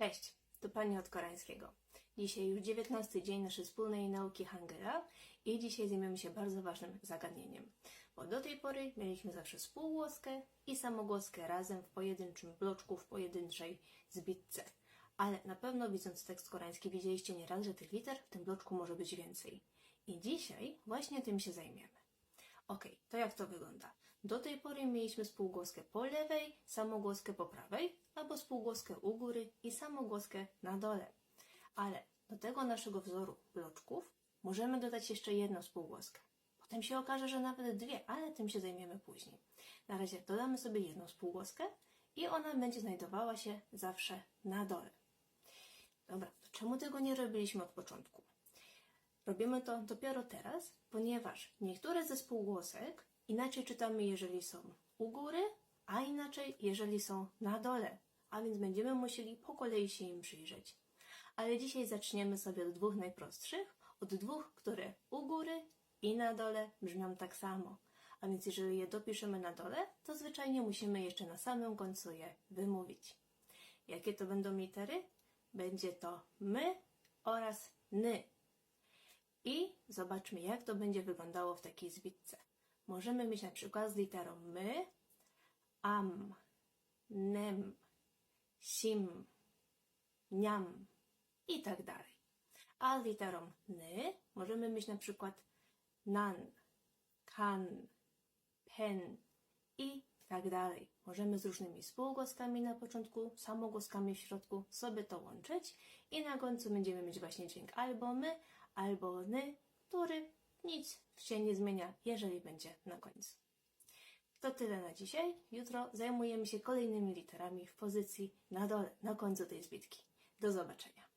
Cześć, to Pani od koreańskiego. Dzisiaj już 19 dzień naszej wspólnej nauki Hangula i dzisiaj zajmiemy się bardzo ważnym zagadnieniem. Bo do tej pory mieliśmy zawsze spółgłoskę i samogłoskę razem w pojedynczym bloczku, w pojedynczej zbitce. Ale na pewno widząc tekst koreański widzieliście nieraz, że tych liter w tym bloczku może być więcej. I dzisiaj właśnie tym się zajmiemy. Ok, to jak to wygląda? Do tej pory mieliśmy spółgłoskę po lewej, samogłoskę po prawej, albo spółgłoskę u góry i samogłoskę na dole. Ale do tego naszego wzoru bloczków możemy dodać jeszcze jedną spółgłoskę. Potem się okaże, że nawet dwie, ale tym się zajmiemy później. Na razie dodamy sobie jedną spółgłoskę i ona będzie znajdowała się zawsze na dole. Dobra, to czemu tego nie robiliśmy od początku? Robimy to dopiero teraz, ponieważ niektóre ze spółgłosek inaczej czytamy, jeżeli są u góry, a inaczej, jeżeli są na dole. A więc będziemy musieli po kolei się im przyjrzeć. Ale dzisiaj zaczniemy sobie od dwóch najprostszych, od dwóch, które u góry i na dole brzmią tak samo. A więc jeżeli je dopiszemy na dole, to zwyczajnie musimy jeszcze na samym końcu je wymówić. Jakie to będą litery? Będzie to my oraz ny. I zobaczmy, jak to będzie wyglądało w takiej zbitce. Możemy mieć na przykład z literą my, am, nem, sim, niam i tak dalej. A literą ny możemy mieć na przykład nan, kan, pen i tak dalej. Możemy z różnymi spółgłoskami na początku, samogłoskami w środku sobie to łączyć i na końcu będziemy mieć właśnie dźwięk albo my, albo ny, który nic się nie zmienia, jeżeli będzie na końcu. To tyle na dzisiaj. Jutro zajmujemy się kolejnymi literami w pozycji na dole, na końcu tej zbitki. Do zobaczenia.